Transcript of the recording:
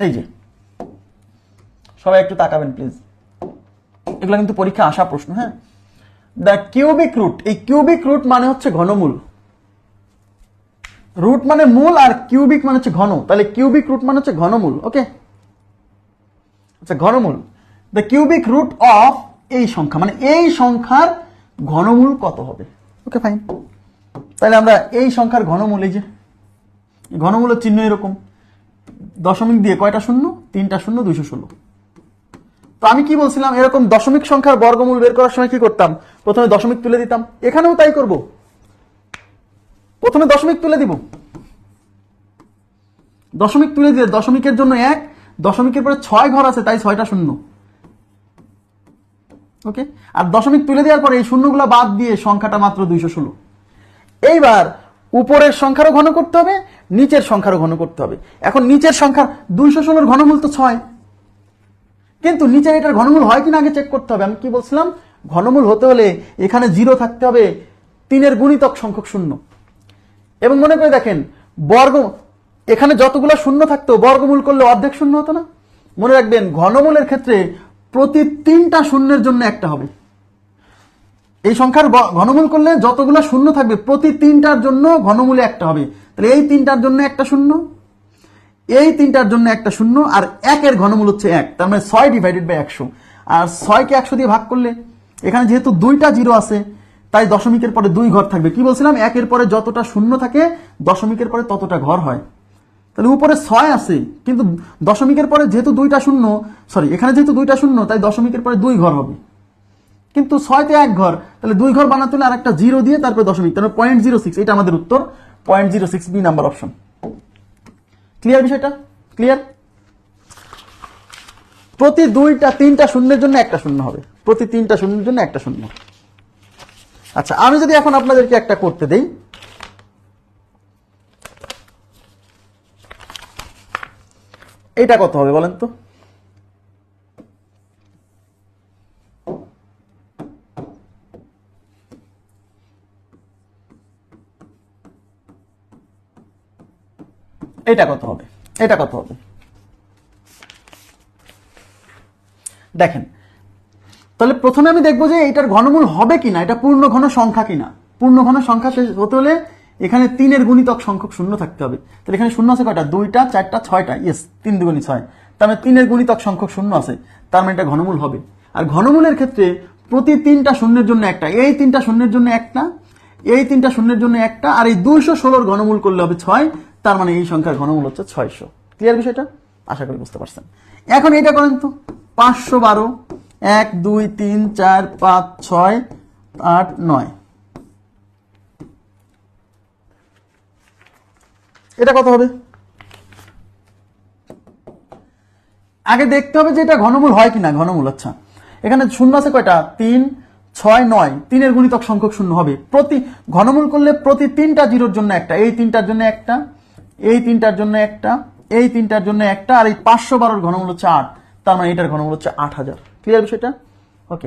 এই যে। সবাই একটু তাকাবেন প্লিজ এগুলো কিন্তু পরীক্ষা আসা প্রশ্ন হ্যাঁ? দ্য কিউবিক রুট এই কিউবিক রুট মানে হচ্ছে ঘনমূল। রুট মানে মূল আর কিউবিক মানে হচ্ছে ঘন। তাহলে কিউবিক রুট মানে হচ্ছে ঘনমূল ওকে আচ্ছা ঘনমূল। দ্য কিউবিক রুট অফ এই সংখ্যা মানে এই সংখ্যার ঘনমূল কত হবে? ওকে ফাইন তাহলে আমরা এই সংখ্যার ঘনমূল, এই যে, ঘনমূলের চিহ্ন এরকম। দশমিক দিয়ে কয়টা শূন্য? তিনটা শূন্য, দুইশো ষোলো। তো আমি কি বলছিলাম, এরকম দশমিক সংখ্যার বর্গমূল বের করার সময় কি করতাম? প্রথমে দশমিক তুলে দিতাম। এখানেও তাই করব। প্রথমে দশমিক তুলে দিব। দশমিক তুলে দিলে দশমিকের জন্য এক, দশমিকের পরে ছয় ঘর আছে, তাই ছয়টা শূন্য। ওকে? আর দশমিক তুলে দেওয়ার পরে এই শূন্যগুলো বাদ দিয়ে সংখ্যাটা মাত্র দুইশো ষোলো। এইবার উপরের সংখ্যারও ঘন করতে হবে নিচের সংখ্যারও ঘন করতে হবে। এখন নিচের সংখ্যা দুইশো ষোলোর ঘনমূল তো ছয়। কিন্তু নিচে এটার ঘনমূল হয় কিনা আগে চেক করতে হবে। আমি কি বলছিলাম? ঘনমূল হতে হলে এখানে জিরো থাকতে হবে, তিনের গুণিতক সংখ্যক শূন্য। এবং মনে করে দেখেন, বর্গ, এখানে যতগুলো শূন্য থাকতো, বর্গমূল করলে অর্ধেক শূন্য হতো না? মনে রাখবেন, ঘনমূলের ক্ষেত্রে প্রতি তিনটা শূন্যের জন্য একটা হবে। এই সংখ্যার ঘনমূল করলে যতগুলো শূন্য থাকবে, প্রতি তিনটার জন্য ঘনমূলে একটা হবে। তাহলে এই তিনটার জন্য একটা শূন্য, এই তিনটার জন্য একটা শূন্য, আর একের ঘনমূল হচ্ছে এক, তার মানে ছয় ডিভাইডেড বাই একশো। আর ছয়কে একশো দিয়ে ভাগ করলে, এখানে যেহেতু দুইটা জিরো আছে, তাই দশমিকের পরে দুই ঘর থাকবে। কি বলছিলাম? একের পরে যতটা শূন্য থাকে, দশমিকের পরে ততটা ঘর হয়। তাহলে উপরে ছয় আছে, কিন্তু দশমিকের পরে যেহেতু দুইটা শূন্য সরি এখানে যেহেতু দুইটা শূন্য, তাই দশমিকের পরে দুই ঘর হবে। কিন্তু ছয়তে এক ঘর, তাহলে দুই ঘর বানাতে হলে আর একটা জিরো দিয়ে তারপরে দশমিক, তাহলে পয়েন্ট জিরো সিক্স এটা আমাদের উত্তর point zero six B number option clear বিষয়টা? ক্লিয়ার প্রতি দুইটা, তিনটা শূন্যের জন্য একটা শূন্য হবে। প্রতি তিনটা শূন্যের জন্য একটা শূন্য। আচ্ছা আমি যদি এখন আপনাদেরকে একটা করতে দেই। এটা কত হবে বলেন তো? এটা কত হবে? এটা কত হবে? দেখেন, তাহলে প্রথমে আমি দেখব যে এটার ঘনমূল হবে কিনা, এটা পূর্ণ ঘন সংখ্যা কিনা। পূর্ণ ঘন সংখ্যা শেষ হতে হলে এখানে তিনের গুণিতক সংখ্যক শূন্য থাকতে হবে। তাহলে এখানে শূন্য আছে কয়টা? দুইটা, চারটা, ছয়টা। ইয়েস তিন দুগুণি ছয়। তার মানে তিনের গুণিতক সংখ্যক শূন্য আছে। তার মানে এটা ঘনমূল হবে। আর ঘনমূলের ক্ষেত্রে প্রতি তিনটা শূন্যের জন্য একটা। এই তিনটা শূন্যের জন্য একটা এই তিনটা শূন্যের জন্য একটা, আর এই দুইশো ষোলোর ঘনমূল করলে হবে ছয়, তার মানে এই সংখ্যার ঘনমূল হচ্ছে ছয়শো। ক্লিয়ার বিষয়টা? আশা করি বুঝতে পারছেন। এখন এটা করেন তো, পাঁচশো বারো, এক, দুই, তিন, চার, পাঁচ, ছয়, আট, নয়। এটা কত হবে? আগে দেখতে হবে যে এটা ঘনমূল হয় কিনা, ঘনমূল আচ্ছা। এখানে শূন্য আছে কয়টা? তিন ছয় নয়, তিনের গুণিতক সংখ্যক শূন্য হবে। প্রতি, ঘনমূল করলে প্রতি তিনটা জিরোর জন্য একটা। এই তিনটার জন্য একটা, এই তিনটার জন্য একটা, এই তিনটার জন্য একটা, আর এই পাঁচশো বারোর ঘনমূল হচ্ছে আট। তার মানে এটার ঘনমূল হচ্ছে আট হাজার। ক্লিয়ার বিষয়টা? ওকে